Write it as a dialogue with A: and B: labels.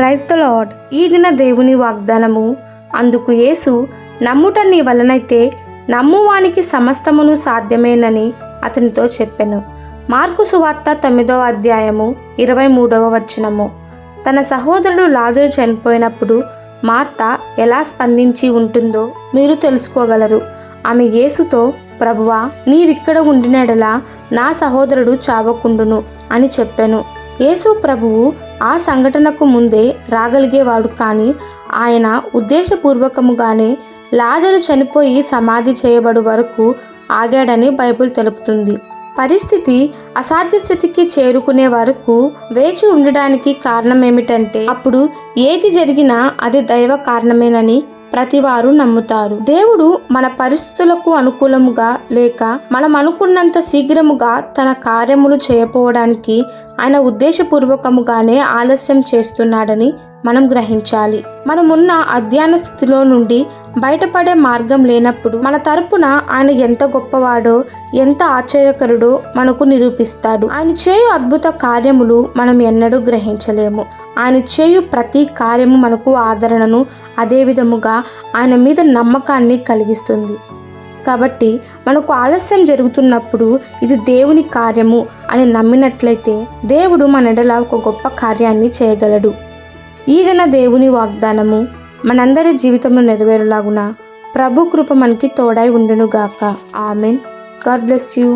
A: Praise the lord ఈ దిన దేవుని వాగ్దానము. అందుకు యేసు నమ్ముట నీ వలనైతే నమ్మువానికి సమస్తమును సాధ్యమేనని అతనితో చెప్పెను. మార్కు సువార్త తొమ్మిదవ అధ్యాయము ఇరవై మూడవ వచనము. తన సహోదరుడు లాజరు చనిపోయినప్పుడు మార్త ఎలా స్పందించి ఉంటుందో మీరు తెలుసుకోగలరు. ఆమె యేసుతో ప్రభువా నీవిక్కడ ఉండినడలా నా సహోదరుడు చావకుండును అని చెప్పాను. యేసు ప్రభువు ఆ సంఘటనకు ముందే రాగలిగేవాడు కానీ ఆయన ఉద్దేశపూర్వకముగానే లాజరు చనిపోయి సమాధి చేయబడు వరకు ఆగాడని బైబిల్ తెలుపుతుంది. పరిస్థితి అసాధ్య స్థితికి చేరుకునే వరకు వేచి ఉండడానికి కారణం ఏమిటంటే అప్పుడు ఏది జరిగినా అది దైవ కారణమేనని ప్రతివారు నమ్ముతారు. దేవుడు మన పరిస్థితులకు అనుకూలముగా లేక మనం అనుకున్నంత శీఘ్రముగా తన కార్యములు చేయపోవడానికి ఆయన ఉద్దేశపూర్వకముగానే ఆలస్యం చేస్తున్నాడని మనం గ్రహించాలి. మనమున్న అధ్యయన స్థితిలో నుండి బయటపడే మార్గం లేనప్పుడు మన తరపున ఆయన ఎంత గొప్పవాడో ఎంత ఆశ్చర్యకరుడో మనకు నిరూపిస్తాడు. ఆయన చేయు అద్భుత కార్యములు మనం ఎన్నడూ గ్రహించలేము. ఆయన చేయు ప్రతి కార్యము మనకు ఆదరణను అదే విధముగా ఆయన మీద నమ్మకాన్ని కలిగిస్తుంది. కాబట్టి మనకు ఆలస్యం జరుగుతున్నప్పుడు ఇది దేవుని కార్యము అని నమ్మినట్లయితే దేవుడు మన ఎడల ఒక గొప్ప కార్యాన్ని చేయగలడు. ఈదన దేవుని వాగ్దానము మనందరి జీవితంలో నెరవేరులాగున ప్రభు కృప మనకి తోడై ఉండునుగాక. ఆమెన్. God bless you.